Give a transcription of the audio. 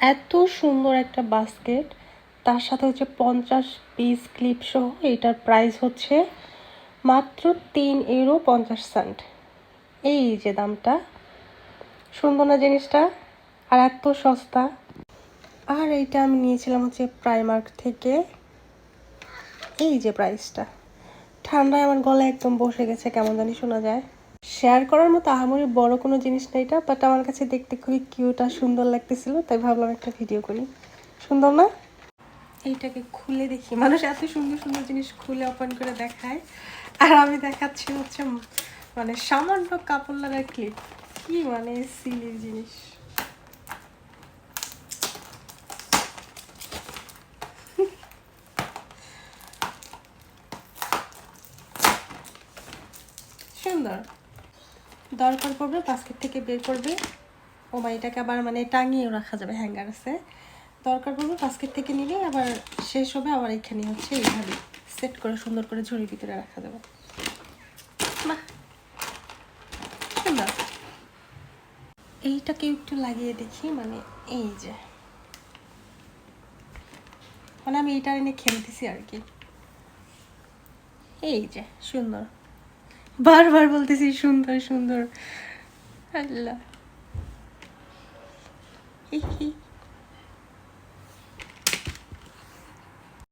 এত সুন্দর একটা বাস্কেট তার সাথে হচ্ছে পঞ্চাশ পিস ক্লিপ সহ এটার প্রাইস হচ্ছে মাত্র তিন ইউরো পঞ্চাশ সেন্ট এই যে দামটা। সুন্দর না জিনিসটা? আর এত সস্তা। আর এইটা আমি নিয়েছিলাম হচ্ছে প্রাইমার্ক থেকে। এই যে প্রাইসটা ঠান্ডায় আমার গলায় একদম বসে গেছে, কেমন জানি শোনা যায়। শেয়ার করার মতো আহামরি বড় কোনো জিনিস না এটা বাট আমার কাছে দেখতে খুবই কিউট আর সুন্দর লাগতেছিল, তাই ভাবলাম একটা ভিডিও করি। সুন্দর না? এইটাকে খুলে দেখি। মানুষ এত সুন্দর সুন্দর জিনিস খুলে ওপেন করে দেখায়। আর আমি দেখাচ্ছি হচ্ছে মানে সামান্য কাপড় লাগার ক্লিপ কি মানে সিলির জিনিস। সুন্দর। দরকার পড়বে বাস্কেট থেকে বের করবে। ও মা, এটাকে আবার মানে টাঙিয়েও রাখা যাবে হ্যাঙ্গার আছে। দরকার পড়বে বাস্কেট থেকে নিলে আবার শেষ হবে, আবার এখানে হচ্ছে এইভাবে সেট করে, সুন্দর করে ঝুড়ির ভিতরে রাখা যাবে। সুন্দর। এইটাকে একটু লাগিয়ে দেখি মানে এই যে। মানে আমি এইটা এনে খেলতেছি আর কি। এই যে, সুন্দর। বারবার বলতেছি সুন্দর সুন্দর। আল্লাহ।